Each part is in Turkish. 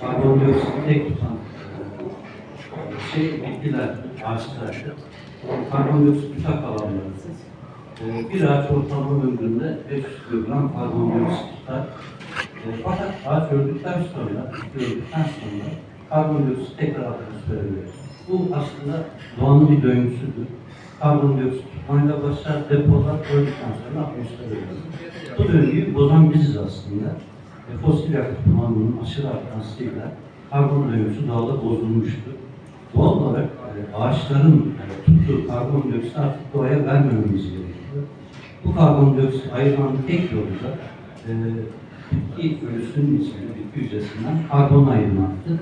karbondioksit tek tutan şey bitkiler, ağaçlar. Karbondioksit tutak alanları. E, bir ağaç ortalama ömründe 500 kilogram karbondioksit tutar. E, fakat ağaç öldükten sonra, öldükten sonra karbondioksit tekrar atmosfere verir. Bu aslında doğanın bir döngüsüdür. Karbondioksit tutmayla başlar, depolar öldükten sonra atmosfere verir. Bu döngüyü bozan biziz aslında. E, fosil yakıt kullanımının aşırı artmasıyla karbon döngüsü doğada bozulmuştur. Doğal olarak e, ağaçların e, tuttuğu karbondioksit artık doğaya vermememiz gerekiyor. Bu karbondioksit ayırmanın tek yolu da e, bitki ölüsünün içinde, bitki hücresinden karbon ayırmaktır.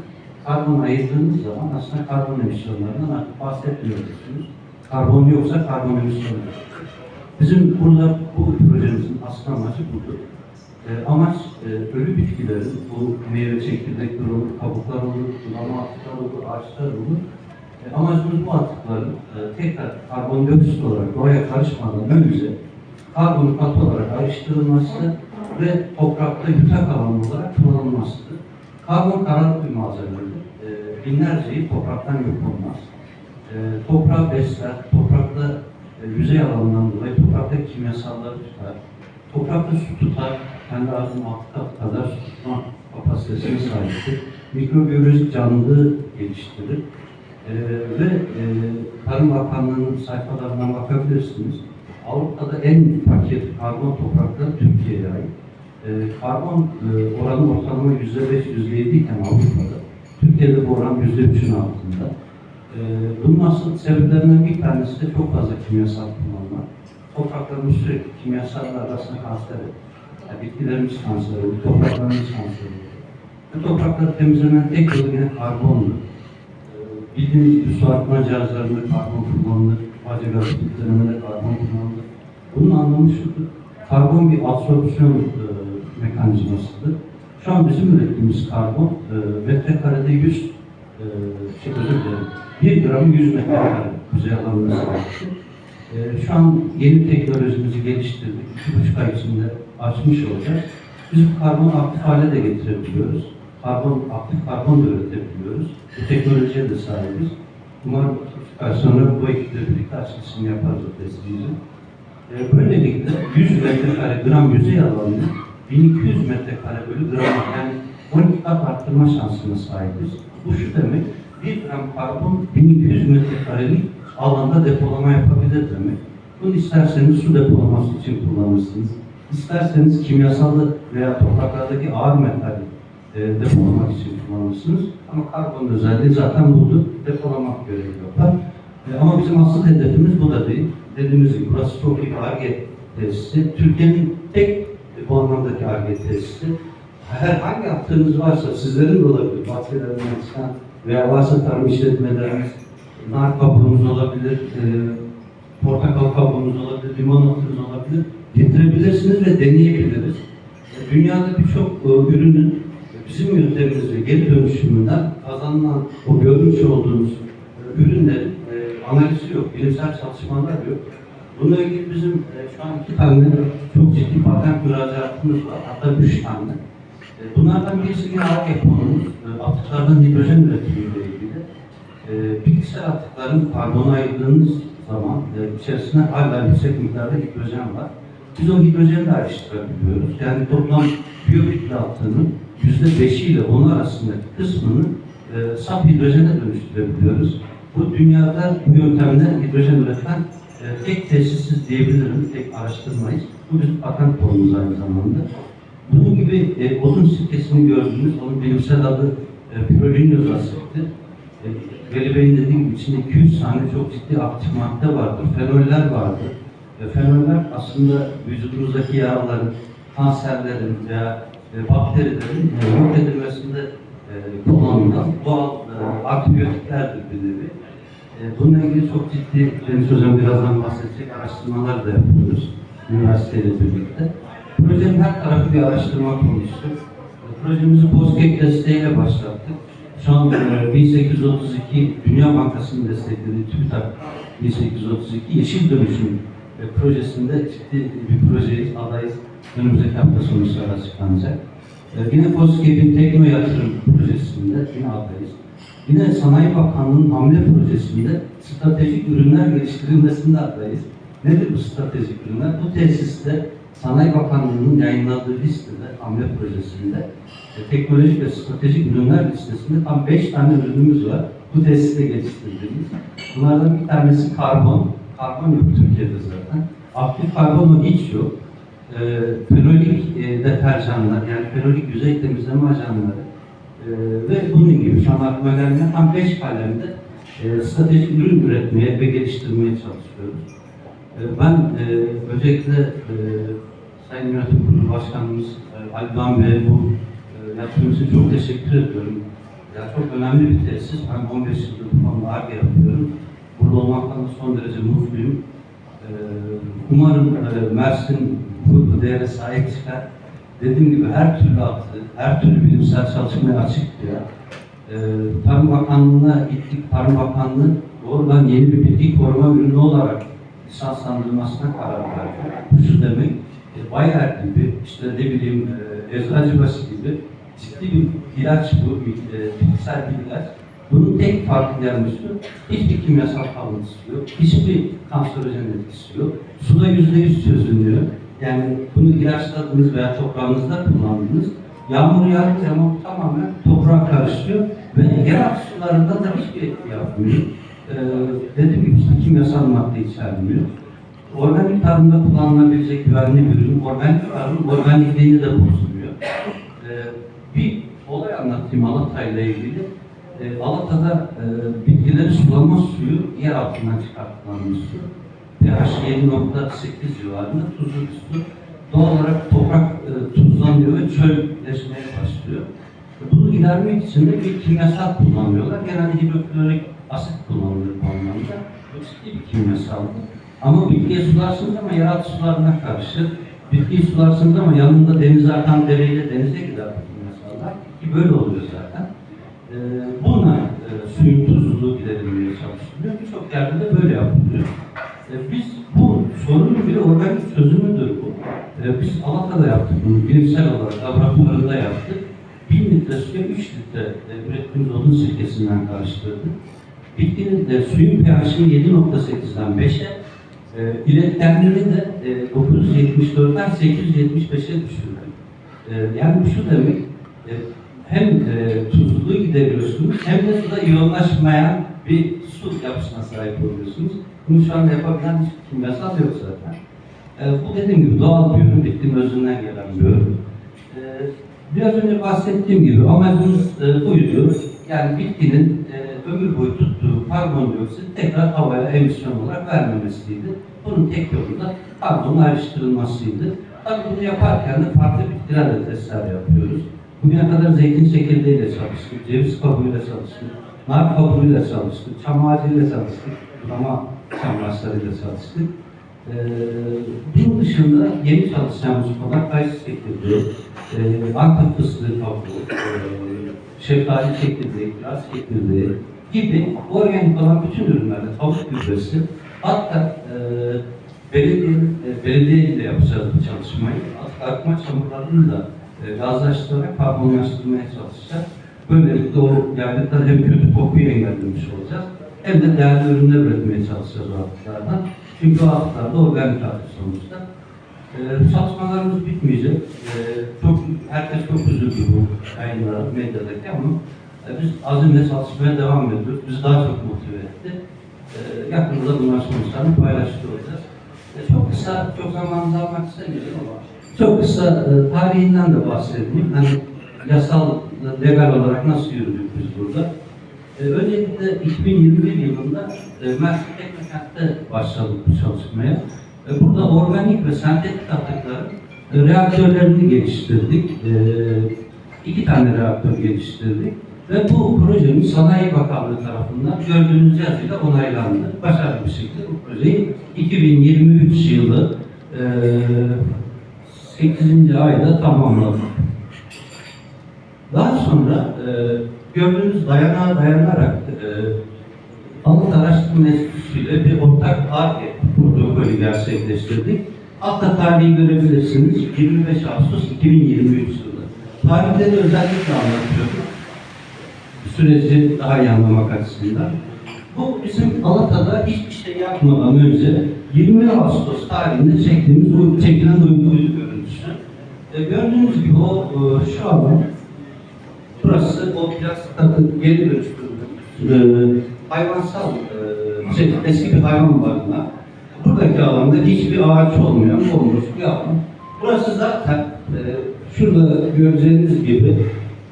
Karbon ayırdığınız zaman aslında karbon emisyonlarından artık bahsetmiyorsunuz. Karbon yoksa karbon emisyonu yok. Bizim burada bu projemizin asıl amacı budur. E, amaç e, ölü bitkilerin, bu meyve çekirdekleri olur, kabuklar olur, sulama atıklar olur, ağaçlar olur. E, amacımız bu atıkların e, tekrar karbondioksit olarak doğaya karışmadan önce karbon katı olarak ayrıştırılması ve toprakta yutak alanı olarak kullanılmasıdır. Karbon karanlık bir malzemedir. E, binlerce yıl topraktan yok olmaz. E, toprağı besler, toprakta e, yüzey alanından dolayı topraktaki kimyasalları tutar. Toprakta su tutar, kendi ağzının altı kadar tutma kapasitesine sahiptir. Mikrobiyolojik canlılığı geliştirir. Ee, ve e, Tarım Bakanlığı'nın sayfalarından bakabilirsiniz. Avrupa'da en paket karbon toprakları Türkiye'ye ait. Ee, karbon e, oranı ortalama yüzde beş, yüzde yedi iken Avrupa'da, Türkiye'de bu oran yüzde üçün altında. Ee, bunun asıl sebeplerinden bir tanesi de çok fazla kimyasal. Topraklarımız sürekli kimyasallar arasında kanser ediyor. Yani bitkilerimiz kanser ediyor, topraklarımız kanser ediyor. Bu toprakları temizlemenin tek yolu yine karbondur. Ee, Bildiğiniz gibi su arıtma cihazlarında karbon kullanılır, baca gaz filtrelemede karbon kullanılır. Bunun anlamı şudur, karbon bir absorpsiyon e, mekanizmasıdır. Şu an bizim ürettiğimiz karbon e, metrekarede 100 e, şey özür dilerim, 1 gramı 100 metrekare kuzey alanına sahiptir. E, şu an yeni teknolojimizi geliştirdik. İki buçuk ay içinde açmış olacağız. Biz bu karbonu aktif hale de getirebiliyoruz. Karbon, aktif karbon da üretebiliyoruz. Bu teknolojiye de sahibiz. Umarım ay sonra bu ekiple birlikte açılışını yaparız o testimizin. E, böylelikle 100 metrekare gram yüzey alanını 1200 metrekare bölü gram yani 12 kat arttırma şansına sahibiz. Bu şu demek, 1 gram karbon 1200 metrekarelik alanda depolama yapabilir demek. Bunu isterseniz su depolaması için kullanırsınız. İsterseniz kimyasallı veya topraklardaki ağır metali e, depolamak için kullanırsınız. Ama karbon özelliği zaten budur. Depolamak görevi yapar. E, ama bizim asıl hedefimiz bu da değil. Dediğimiz gibi burası çok iyi ARGE tesisi. Türkiye'nin tek e, bu anlamdaki ARGE tesisi. Herhangi yaptığınız varsa sizlerin de olabilir. Bahçelerinden veya varsa tarım işletmeleriniz, nar kabuğunuz olabilir, e, portakal kabuğunuz olabilir, limon atınız olabilir. Getirebilirsiniz ve deneyebiliriz. E, Dünyada birçok e, ürünün bizim yöntemimizle geri dönüşümünden kazanılan o görmüş olduğunuz e, ürünlerin e, analizi yok, bilimsel çalışmalar yok. Bununla ilgili bizim e, şu an iki tane çok ciddi patent müracaatımız var, hatta üç tane. E, bunlardan birisi yine ARGE konumuz, e, atıklardan hidrojen üretimiyle. E, bitkisel atıkların karbonu ayırdığınız zaman e, içerisinde hala yüksek miktarda hidrojen var. Biz o hidrojeni de ayrıştırabiliyoruz. Yani toplam biyobitli attığının yüzde beşiyle onun arasındaki kısmını e, saf hidrojene dönüştürebiliyoruz. Bu dünyada bu yöntemle hidrojen üreten e, tek tesisiz diyebilirim, tek araştırmayız. Bu bizim patent konumuz aynı zamanda. Bunun gibi e, odun sirkesini gördüğümüz, onun bilimsel adı e, pirolinoz asittir. E, Veli Bey'in dediği gibi içinde 200 tane çok ciddi aktif madde vardır, fenoller vardır. E, fenoller aslında vücudumuzdaki yaraların, kanserlerin veya e, bakterilerin e, yok edilmesinde e, kullanılan doğal e, antibiyotiklerdir bir nevi. E, bununla ilgili çok ciddi, Deniz Hocam birazdan bahsedecek araştırmalar da yapıyoruz üniversiteyle birlikte. Projenin her tarafı bir araştırma konusu. E, Projemizi Bozkek desteğiyle başlattık. Şu an e, 1832 Dünya Bankası'nın desteklediği TÜBİTAK 1832 Yeşil Dönüşüm e, projesinde ciddi bir projeyiz, adayız. Önümüzdeki hafta sonu sonra açıklanacak. E, yine Bozkek'in Tekno Yatırım projesi projesinde yine adayız. Yine Sanayi Bakanlığı'nın hamle projesinde stratejik ürünler geliştirilmesinde adayız. Nedir bu stratejik ürünler? Bu tesiste Sanayi Bakanlığı'nın yayınladığı listede, hamle projesinde e, teknolojik ve stratejik ürünler listesinde tam 5 tane ürünümüz var. Bu tesiste geliştirdiğimiz. Bunlardan bir tanesi karbon. Karbon yok Türkiye'de zaten. Aktif karbon hiç yok. E, fenolik e, deterjanlar, yani fenolik yüzey temizleme ajanları e, ve bunun gibi şu an aklıma gelmeyen tam 5 kalemde e, stratejik ürün üretmeye ve geliştirmeye çalışıyoruz. E, ben e, özellikle e, Sayın Yönetim Kurulu Başkanımız e, Ali Doğan Bey'e bu e, için çok teşekkür ediyorum. Ya çok önemli bir tesis. Ben 15 yıldır bu konuda ARGE yapıyorum. Burada olmaktan da son derece mutluyum. E, umarım e, Mersin bu değere sahip çıkar. Dediğim gibi her türlü altı, her türlü bilimsel çalışmaya açık ya. E, Tarım Bakanlığı'na gittik. Tarım Bakanlığı doğrudan yeni bir bitki koruma ürünü olarak lisanslandırmasına karar verdi. Bu şu demek, e, Bayer gibi, işte ne bileyim e, Eczacıbaşı gibi ciddi bir ilaç bu, e, bitkisel bir ilaç. Bunun tek farkı yanlışı hiçbir kimyasal kalıntısı yok, hiçbir kanserojen etkisi yok. Suda yüzde yüz çözünüyor. Yani bunu ilaçladınız veya toprağınızda kullandınız. Yağmur yağdığı zaman tamamen toprağa karışıyor ve yeraltı sularında da hiçbir etki yapmıyor. Ee, dediğim gibi kimyasal madde içermiyor. Organik tarımda kullanılabilecek güvenli bir ürün, organik tarım organikliğini de bozmuyor. Ee, bir olay anlatayım Alata ile ilgili. Ee, Alata'da e, bitkileri sulama suyu yer altından çıkartılan bir su. pH 7.8 civarında tuzlu bir su. Doğal olarak toprak e, tuzlanıyor ve çölleşmeye başlıyor. Bunu gidermek için de bir kimyasal kullanıyorlar. Genelde hidroklorik asit kullanılır bu anlamda. Bu ciddi bir kimyasaldır. Ama bitkiye sularsınız ama yeraltı sularına karşı. Bitkiyi sularsınız ama yanında denize akan dereyle denize gider kimyasallar. Ki böyle oluyor zaten. Ee, buna e, suyun tuzluluğu giderilmeye çalışılıyor. Birçok yerde de böyle yapılıyor. Ee, biz bu sorunun bir organik çözümüdür bu. Ee, biz Alata'da yaptık bunu, bilimsel olarak laboratuvarında yaptık. 1 litre suya 3 litre e, ürettiğimiz odun sirkesinden karıştırdık. Bitkinin de suyun pH'ini 7.8'den 5'e, e, iletkenliğini de e, 974'ten 875'e düşürdük. E, yani şu demek, e, hem e, tuzluluğu gideriyorsunuz hem de suda iyonlaşmayan bir su yapısına sahip oluyorsunuz. Bunu şu anda yapabilen hiçbir kimyasal yok zaten. E, bu dediğim gibi doğal bir ürün, bitkinin özünden gelen bir ürün. E, biraz önce bahsettiğim gibi amacımız e, buydu. Yani bitkinin ömür boyu tuttuğu karbondioksit tekrar havaya emisyon olarak vermemesiydi. Bunun tek yolu da karbonun ayrıştırılmasıydı. Tabii bunu yaparken de farklı bitkilerle testler yapıyoruz. Bugüne kadar zeytin çekirdeğiyle çalıştık, ceviz kabuğuyla çalıştık, nar kabuğuyla çalıştık, çam ağacıyla çalıştık, ama çam ağaçlarıyla çalıştık. Ee, bunun dışında yeni çalışacağımız konular kayısı çekirdeği, e, Antep fıstığı kabuğu, e, şeftali çekirdeği, kiraz çekirdeği gibi organik olan bütün ürünlerde tavuk gübresi, hatta e, belediye, e, belediye ile yapacağız bu çalışmayı. Akma çamurlarını da e, gazlaştırarak karbonlaştırmaya çalışacağız. Böylelikle o yaylıktan hem kötü kokuyu engellemiş olacağız hem de değerli ürünler üretmeye çalışacağız o atıklardan. Çünkü o atıklar da organik atık sonuçta. Ee, çalışmalarımız bitmeyecek. Ee, çok herkes çok üzüldü bu yayınlar, medyadaki ama e, biz azimle çalışmaya devam ediyoruz. Bizi daha çok motive etti. Ee, yakında bunlar sonuçlarını paylaşıyor olacağız. Ee, çok kısa, çok zamanınızı almak istemiyorum ama çok kısa e, tarihinden de bahsedeyim. Hani yasal, legal olarak nasıl yürüdük biz burada? Ee, öncelikle 2021 yılında e, Mersin Teknokent'te başladık bu çalışmaya. E, burada organik ve sentetik atıkların e, reaktörlerini geliştirdik. E, iki tane reaktör geliştirdik. Ve bu projemiz Sanayi Bakanlığı tarafından gördüğünüz yazıyla onaylandı. Başarılı bir şekilde bu projeyi 2023 yılı e, 8. ayda tamamladık. Daha sonra e, gördüğünüz dayanağa dayanarak e, Alık Araştırma Enstitüsü ile bir ortak ARGE protokolü gerçekleştirdik. Altta tarihi görebilirsiniz. 25 Ağustos 2023 yılı. Tarihleri özellikle anlatıyorum. Süreci daha iyi anlamak açısından. Bu bizim Alata'da hiçbir şey yapmadan önce 20 Ağustos tarihinde çektiğimiz, uy- çekilen uydu uydu görüntüsü. E, gördüğünüz gibi o e, şu an burası o plastik takı geri dönüştürüldü. E, hayvansal e, şey, eski bir hayvan barınağı. Buradaki alanda hiçbir ağaç olmayan bomboş bir alan. Burası zaten e, şurada göreceğiniz gibi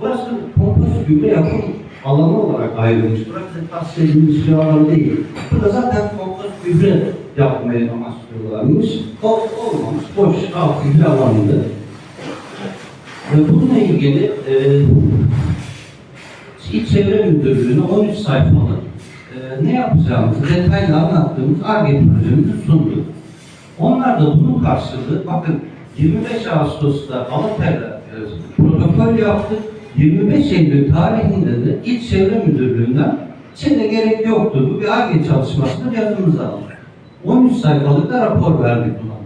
burası kompost gübre yapım alanı olarak ayrılmış. Burası bahsedilmiş bir alan değil. Burada zaten kompost gübre yapmaya amaçlıyorlarmış. O olmamış, boş, altı bir alandı. E, bununla ilgili e, İç Çevre Müdürlüğü'ne 13 sayfalık e, ne yapacağımızı detaylı anlattığımız ARGE projemizi sunduk. Onlar da bunun karşılığı, bakın 25 Ağustos'ta Alatay'da e, protokol yaptık. 25 Eylül tarihinde de İç Çevre Müdürlüğü'nden Çin'de gerek yoktu. Bu bir ARGE çalışmasıdır yazımızı aldık. 13 sayfalık da rapor verdik buna.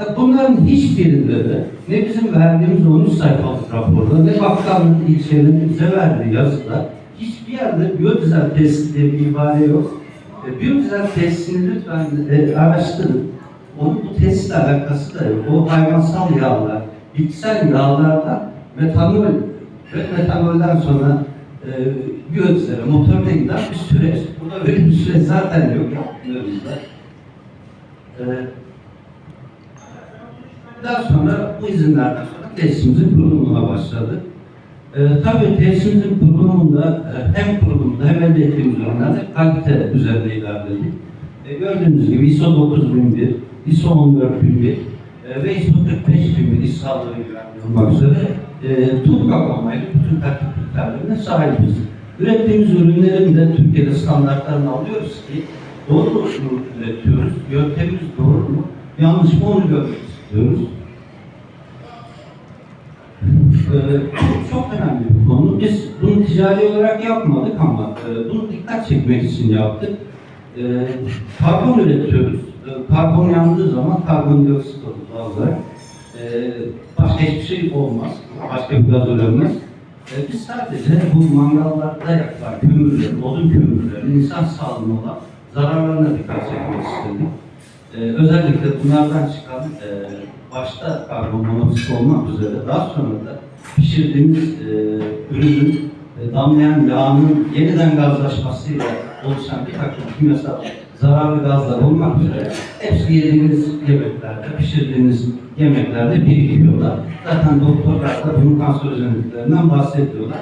Ya Bunların hiçbirinde de ne bizim verdiğimiz 13 sayfalık raporda ne bakanlığın ilçelerin bize verdiği yazıda hiçbir yerde biyodizel testi diye bir ibare yok. E, biyodizel testini lütfen e, araştırın. Onun bu testle alakası da yok. O hayvansal yağlar, bitkisel yağlardan metanol ve metanolden sonra e, biyodizele, motoruna giden bir süreç. Burada böyle bir süreç zaten yok. Yapmıyoruz da. E, daha sonra bu izinlerden sonra tesisimizin kurulumuna başladık. Ee, tabii tesisimizin kurulumunda e, hem kurulumunda hem elde ettiğimiz ürünlerde kalite üzerinde ilerledik. E, gördüğünüz gibi ISO 9001, ISO 14001 e, ve ISO 45001 iş sağlığı olmak üzere e, tüm kapamayla bütün kalite kriterlerine sahibiz. Ürettiğimiz ürünlerin de Türkiye'de standartlarını alıyoruz ki doğru mu üretiyoruz, yöntemimiz doğru mu, yanlış mı onu görmek istiyoruz. Ee, çok, önemli bir konu. Biz bunu ticari olarak yapmadık ama e, bunu dikkat çekmek için yaptık. E, karbon üretiyoruz. E, karbon yandığı zaman karbondioksit olarak. E, başka hiçbir şey olmaz. Başka bir gaz üretmez. E, biz sadece bu mangallarda yakılan kömürlerin, odun kömürlerin insan sağlığına olan zararlarına dikkat çekmek istedik. Ee, özellikle bunlardan çıkan e, başta karbon monoksit olmak üzere daha sonra da pişirdiğimiz e, ürünün e, damlayan yağının yeniden gazlaşmasıyla oluşan bir takım kimyasal zararlı gazlar olmak üzere hepsi yediğiniz yemeklerde, pişirdiğiniz yemeklerde birikiyorlar. Zaten doktorlar da bunun kanserojenliklerinden bahsediyorlar.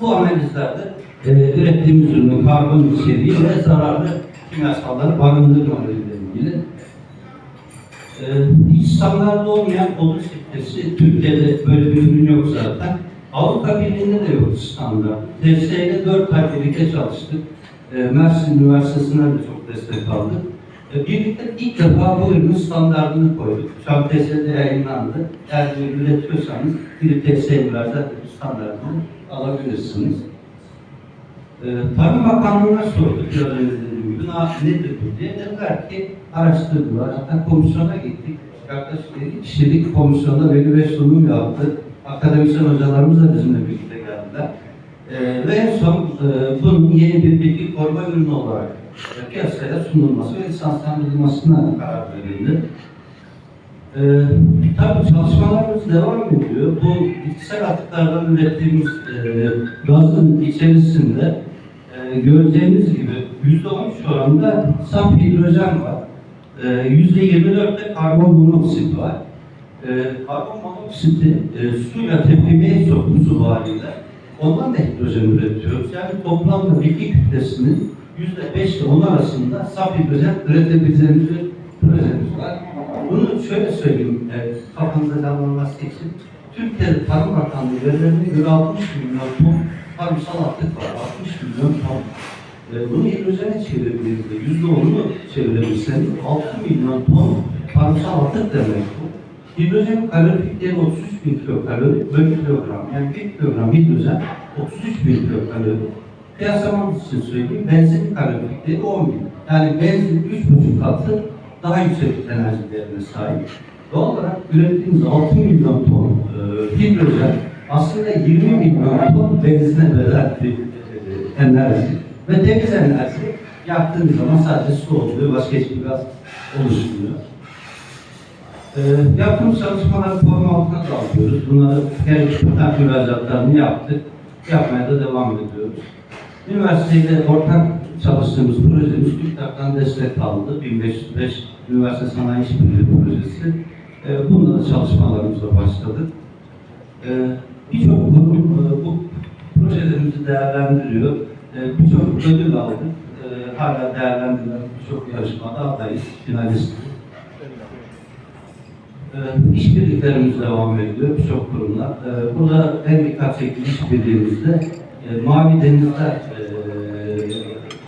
Bu analizlerde e, ürettiğimiz ürünün karbon içeriği ve zararlı kimyasalları barındırmadığı ile ilgili ee, hiç standartta olmayan odun şirketi, Türkiye'de böyle bir ürün yok zaten. Avrupa Birliği'nde de yok standart. TSE'yle 4 ay birlikte çalıştık. Ee, Mersin Üniversitesi'nden de çok destek aldık. Ee, birlikte ilk defa bu ürünün standartını koyduk. Şu an TSE'de yayınlandı. Eğer bir üretiyorsanız bir TSE'ye edip standartını alabilirsiniz. Ee, Tarım Bakanlığı'na sorduk biraz önce dediğim gibi "Na- nedir bu diye. Dediler ki araştırdılar. Hatta komisyona gittik. Yaklaşık iki kişilik komisyonda belli bir sunum yaptı. Akademisyen hocalarımız da bizimle birlikte geldiler. Ee, ve en son e, bunun yeni bir bilgi koruma ürünü olarak e, piyasaya sunulması ve lisanslandırılmasına karar verildi. Ee, tabii çalışmalarımız devam ediyor. Bu bitkisel atıklardan ürettiğimiz e, gazın içerisinde e, göreceğiniz gibi yüzde on oranında saf hidrojen var. E, Yüzde yirmi dörtte karbon monoksit var. E, karbon monoksiti e, suyla tepkimeye soktu su haliyle. Ondan da hidrojen üretiyoruz. Yani toplamda bitki kütlesinin yüzde beş ile on arasında saf hidrojen üretebileceğimiz projemiz var. Bunu şöyle söyleyeyim, e, kafanızda canlanması için. Türkiye'de Tarım Bakanlığı verilerine göre 60 milyon ton tarımsal atık var. 60 milyon ton. E, bunu hidrojene çevirdiğinizde, yüzde onunu çevirebilirseniz 6 milyon ton tarımsal atık demek bu. Hidrojenin kalorifik değeri 33 bin kilokalori bölü kilogram. Yani 1 kilogram hidrojen 33 bin kilokalori. Kıyaslamamız için söyleyeyim, benzin kalorifik değeri 10 bin. Yani benzin 3,5 katı daha yüksek enerji değerine sahip. Doğal olarak ürettiğimiz 6 milyon ton e, hidrojen aslında 20 milyon ton denizine bedel bir e, enerji ve deniz enerji yaktığınız zaman sadece su oluyor, başka hiçbir gaz oluşmuyor. Ee, yaptığımız çalışmaları form altına dağıtıyoruz. Bunları her TÜBİTAK müracaatlarını yaptık. Yapmaya da devam ediyoruz. Üniversiteyle ortak çalıştığımız projemiz TÜBİTAK'tan destek aldı. 1505 Üniversite Sanayi İşbirliği Projesi. Ee, bunda da çalışmalarımıza başladık. Ee, Birçok grup e, bu projelerimizi değerlendiriyor. Ee, Birçok ödül aldık. Ee, Hala değerlendirilen birçok yarışmada adayız, finalistiz. Ee, İşbirliklerimiz devam ediyor birçok kurumlar. Ee, Burada en dikkat çekici işbirliğimizde e, Mavi Denizler e,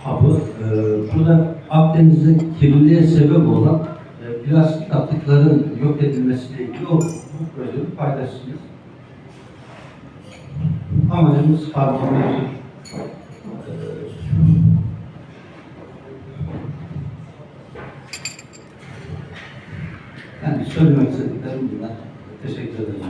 Hub'ı. E, burada Akdeniz'de kirliliğe sebep olan e, plastik atıkların yok edilmesiyle ilgili o, bu projeyi paylaşacağız. Amacımız karbondioksit e, Yani söylemek istediklerim bunlar. Teşekkür ederim.